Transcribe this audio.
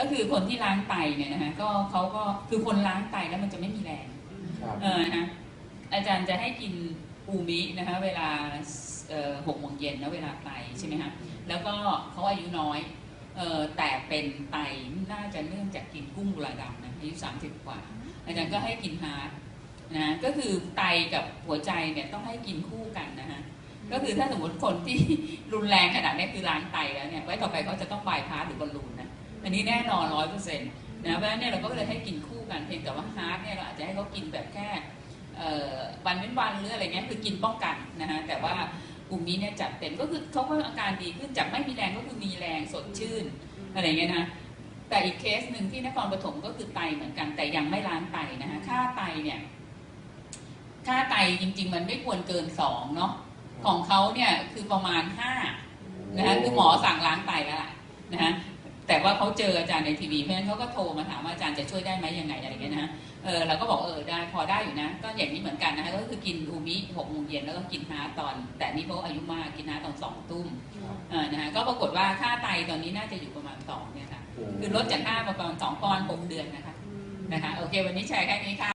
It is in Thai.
ก็คือคนที่ล้างไตเนี่ยนะคะก็เขาก็คือคนล้างไตแล้วมันจะไม่มีแรงครับเออนะคะอาจารย์จะให้กินอูมินะคะเวลาเอ่อหกโมงเย็นนะเวลาไตใช่ไหมคะแล้วก็เขาอายุน้อยเออแต่เป็นไตน่าจะเนื่องจากกินกุ้งกุลาดำนะอายุสามสิบกว่า อาจารย์ก็ให้กินฮาร์ดนะก็คือไตกับหัวใจเนี่ยต้องให้กินคู่กันนะฮะก็คือถ้าสมมติคนที่รุนแรงขนาดนี้คือล้างไตแล้วเนี่ยไว้ต่อไปเขาจะต้องบายพาสหรือบอลลูนนะ อันนี้แน่นอนร้อยเปอร์เซ็นต์นะเพราะฉะนั้นเนี่ยเราก็เลยให้กินคู่กันเพียงแต่ว่าฮาร์ดเนี่ยเราอาจจะให้เขากินแบบแค่วันเว้นวันหรืออะไรเงี้ยคือกินป้องกันนะฮะแต่ว่ากลุ่มนี้เนี่ยจัดเต็มก็คือเขาก็อาการดีขึ้นจากไม่มีแรงก็คือมีแรงสดชื่นอะไรเงี้ยนะแต่อีกเคสหนึ่งที่นครปฐมก็คือไตเหมือนกัน แต่ยังไม่ล้างไตนะคะค่าไตเนี่ยค่าไตจริง ๆ มันไม่ควรเกินสองเนาะของเขาเนี่ยคือประมาณห้านะคะคือหมอสั่งล้างไตแล้วล่ะนะคะ ว่าเขาเจออาจารย์ในทีวีเพราะฉะนั้นเขาก็โทรมาถามว่าอาจารย์จะช่วยได้ไหมยังไงอะไรอย่างเงี้ยนะเออเราก็บอกเออได้พอได้อยู่นะ ก็อย่างนี้เหมือนกันนะคะก็คือกินอูมิหกโมงเย็นแล้วก็กินฮาตอน แต่นี่เขาอายุมากกินฮาตอนสองทุ่มเออนะคะก็ปรากฏว่าค่าไตตอนนี้น่าจะอยู่ประมาณสองเนี่ยค่ะคือลดจากห้ามาประมาณสองปอนด์หกเดือนนะคะนะคะโอเค วันนี้แชร์แค่นี้ค่ะ